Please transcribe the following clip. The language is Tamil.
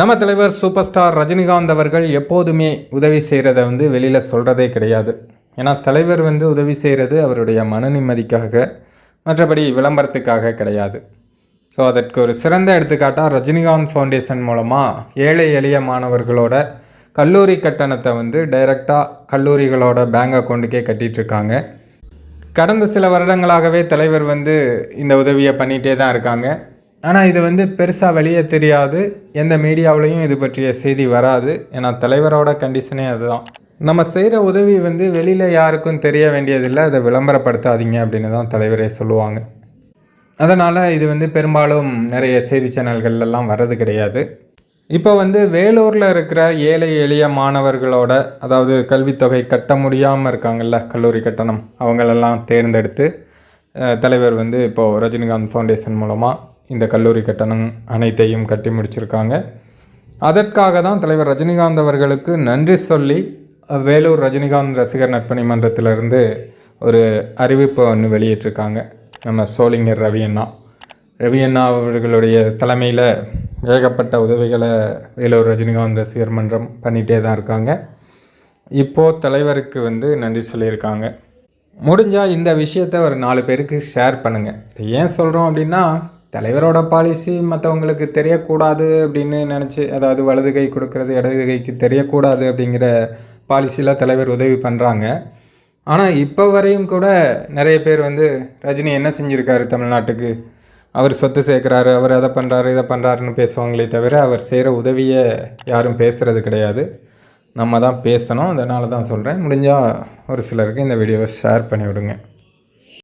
நம்ம தலைவர் சூப்பர் ஸ்டார் ரஜினிகாந்த் அவர்கள் எப்போதுமே உதவி செய்கிறத வந்து வெளியில் சொல்கிறதே கிடையாது. ஏன்னா தலைவர் வந்து உதவி செய்கிறது அவருடைய மன நிம்மதிக்காக மற்றபடி விளம்பரத்துக்காக கிடையாது. ஸோ அதற்கு ஒரு சிறந்த எடுத்துக்காட்டாக ரஜினிகாந்த் ஃபவுண்டேஷன் மூலமாக ஏழை எளிய மாணவர்களோட கல்லூரி கட்டணத்தை வந்து டைரெக்டாக கல்லூரிகளோட பேங்க் அக்கௌண்ட்டுக்கே கட்டிகிட்ருக்காங்க இருக்காங்க கடந்த சில வருடங்களாகவே தலைவர் வந்து இந்த உதவியை பண்ணிகிட்டே தான் இருக்காங்க. ஆனால் இது வந்து பெருசாக வெளியே தெரியாது. எந்த மீடியாவிலையும் இது பற்றிய செய்தி வராது. ஏன்னா தலைவரோட கண்டிஷனே அதுதான். நம்ம செய்கிற உதவி வந்து வெளியில் யாருக்கும் தெரிய வேண்டியதில்லை. அதை விளம்பரப்படுத்தாதீங்க அப்படின்னு தான் தலைவரே சொல்லுவாங்க. அதனால் இது வந்து பெரும்பாலும் நிறைய செய்தி சேனல்கள்லாம் வர்றது கிடையாது. இப்போ வந்து வேலூரில் இருக்கிற ஏழை எளிய மாணவர்களோட அதாவது கல்வித்தொகை கட்ட முடியாமல் இருக்காங்கல்ல கல்லூரி கட்டணம் அவங்களெல்லாம் தேர்ந்தெடுத்து தலைவர் வந்து இப்போது ரஜினிகாந்த் ஃபவுண்டேஷன் மூலமாக இந்த கல்லூரி கட்டணம் அனைத்தையும் கட்டி முடிச்சிருக்காங்க. அதற்காக தான் தலைவர் ரஜினிகாந்த் அவர்களுக்கு நன்றி சொல்லி வேலூர் ரஜினிகாந்த் ரசிகர் நட்பணி மன்றத்திலிருந்து ஒரு அறிவிப்பு ஒன்று வெளியிட்டிருக்காங்க. நம்ம சோளிங்கர் ரவி அண்ணா. ரவி அண்ணா அவர்களுடைய தலைமையில் ஏகப்பட்ட உதவிகளை வேலூர் ரஜினிகாந்த் ரசிகர் மன்றம் பண்ணிகிட்டே தான் இருக்காங்க. இப்போது தலைவருக்கு வந்து நன்றி சொல்லியிருக்காங்க. முடிஞ்சால் இந்த விஷயத்தை ஒரு நாலு பேருக்கு ஷேர் பண்ணுங்கள் ஏன் சொல்கிறோம் அப்படின்னா தலைவரோட பாலிசி மற்றவங்களுக்கு தெரியக்கூடாது அப்படின்னு நினச்சி அதாவது வலது கை கொடுக்கறது இடது கைக்கு தெரியக்கூடாது அப்படிங்கிற பாலிசியில் தலைவர் உதவி பண்ணுறாங்க ஆனால் இப்போ வரையும் கூட நிறைய பேர் வந்து ரஜினி என்ன செஞ்சுருக்காரு தமிழ்நாட்டுக்கு? அவர் சொத்து சேர்க்குறாரு அவர் அதை பண்ணுறாரு இதை பண்ணுறாருன்னு பேசுவாங்களே தவிர அவர் செய்கிற உதவியை யாரும் பேசுகிறது கிடையாது. நம்ம தான் பேசணும். அதனால தான் சொல்கிறேன் முடிஞ்சால் ஒரு சிலருக்கு இந்த வீடியோவை ஷேர் பண்ணி விடுங்க